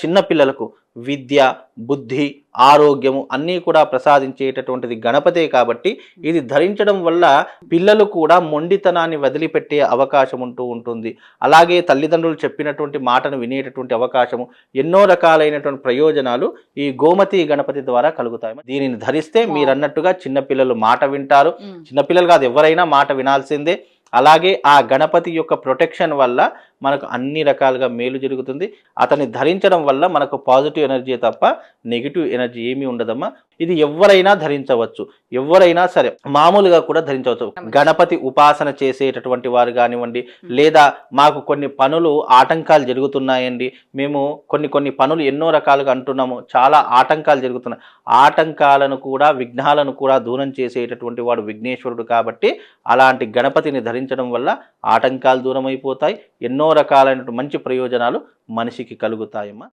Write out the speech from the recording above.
చిన్న పిల్లలకు విద్య బుద్ధి ఆరోగ్యము అన్నీ కూడా ప్రసాదించేటటువంటిది గణపతే కాబట్టి ఇది ధరించడం వల్ల పిల్లలు కూడా మొండితనాన్ని వదిలిపెట్టే అవకాశం ఉంటూ ఉంటుంది. అలాగే తల్లిదండ్రులు చెప్పినటువంటి మాటను వినేటటువంటి అవకాశము ఎన్నో రకాలైనటువంటి ప్రయోజనాలు ఈ గోమతి గణపతి ద్వారా కలుగుతాయి. దీనిని ధరిస్తే మీరు అన్నట్టుగా చిన్నపిల్లలు మాట వింటారు. చిన్నపిల్లలు కాదు ఎవరైనా మాట వినాల్సిందే. అలాగే ఆ గణపతి యొక్క ప్రొటెక్షన్ వల్ల మనకు అన్ని రకాలుగా మేలు జరుగుతుంది. అతన్ని ధరించడం వల్ల మనకు పాజిటివ్ ఎనర్జీ తప్ప నెగిటివ్ ఎనర్జీ ఏమీ ఉండదమ్మా. ఇది ఎవరైనా ధరించవచ్చు. ఎవరైనా సరే మామూలుగా కూడా ధరించవచ్చు. గణపతి ఉపాసన చేసేటటువంటి వారు కానివ్వండి లేదా మాకు కొన్ని పనులు ఆటంకాలు జరుగుతున్నాయండి. మేము కొన్ని కొన్ని పనులు ఎన్నో రకాలుగా అంటున్నాము. చాలా ఆటంకాలు జరుగుతున్నాయి. ఆటంకాలను కూడా విఘ్నాలను కూడా దూరం చేసేటటువంటి వాడు విఘ్నేశ్వరుడు కాబట్టి అలాంటి గణపతిని ధరించడం వల్ల ఆటంకాలు దూరం అయిపోతాయి ఎన్నో రకాలైనటువంటి మంచి ప్రయోజనాలు మనిషికి కలుగుతాయమ్మా.